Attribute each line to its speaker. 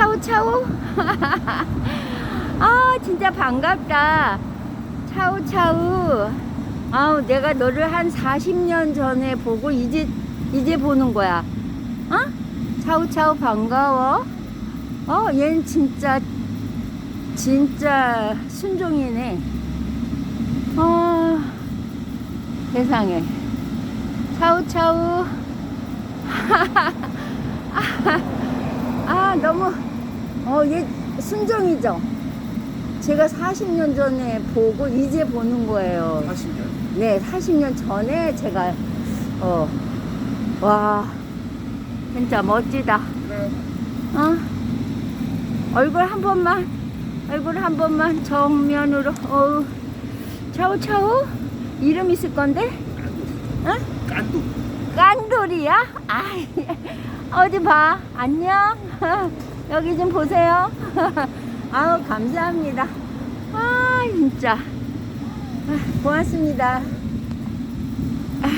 Speaker 1: 차우차우. 아, 진짜 반갑다. 차우차우. 아우, 내가 너를 한 40년 전에 보고 이제, 이제 보는 거야. 어? 차우차우 반가워. 어, 얘는 진짜, 진짜 순종이네. 어, 세상에. 차우차우. 아, 너무, 어, 얘 순종이죠? 제가 40년 전에 보고 이제 보는 거예요.
Speaker 2: 40년.
Speaker 1: 네, 40년 전에 제가, 어, 와, 진짜 멋지다.
Speaker 2: 그래.
Speaker 1: 어? 얼굴 한 번만, 얼굴 한 번만 정면으로, 어우, 차우차우? 이름 있을 건데? 어?
Speaker 2: 깐두.
Speaker 1: 깐돌이야? 아이, 어디 봐. 안녕. 여기 좀 보세요. 아우, 감사합니다. 아, 진짜. 아, 고맙습니다.